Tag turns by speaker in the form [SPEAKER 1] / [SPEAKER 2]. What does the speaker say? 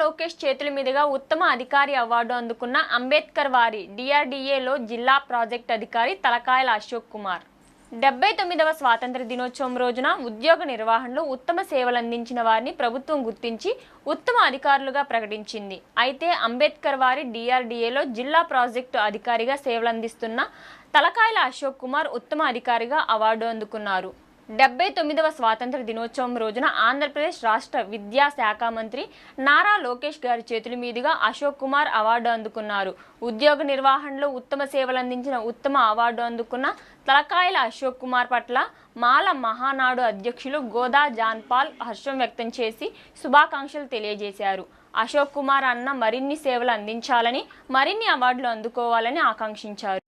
[SPEAKER 1] లోకేష్ చేతుల మీదుగా ఉత్తమ అధికారి అవార్డు అందుకున్న అంబేద్కర్ వారి డిఆర్డీఏలో జిల్లా ప్రాజెక్ట్ అధికారి తలకాయల అశోక్ కుమార్. డెబ్బై తొమ్మిదవ స్వాతంత్ర దినోత్సవం రోజున ఉద్యోగ నిర్వహణలో ఉత్తమ సేవలు అందించిన వారిని ప్రభుత్వం గుర్తించి ఉత్తమ అధికారులుగా ప్రకటించింది. అయితే అంబేద్కర్ వారి డిఆర్డీఏలో జిల్లా ప్రాజెక్టు అధికారిగా సేవలందిస్తున్న తలకాయల అశోక్ కుమార్ ఉత్తమ అధికారిగా అవార్డు అందుకున్నారు. డెబ్బై తొమ్మిదవ స్వాతంత్ర దినోత్సవం రోజున ఆంధ్రప్రదేశ్ రాష్ట్ర విద్యాశాఖ మంత్రి నారా లోకేష్ గారి చేతుల మీదుగా అశోక్ కుమార్ అవార్డు అందుకున్నారు. ఉద్యోగ నిర్వహణలో ఉత్తమ సేవలు అందించిన ఉత్తమ అవార్డు అందుకున్న తలకాయల అశోక్ కుమార్ పట్ల మాల మహానాడు అధ్యక్షులు గోదా జాన్పాల్ హర్షం వ్యక్తం చేసి శుభాకాంక్షలు తెలియజేశారు. అశోక్ కుమార్ అన్న మరిన్ని సేవలు అందించాలని మరిన్ని అవార్డులు అందుకోవాలని ఆకాంక్షించారు.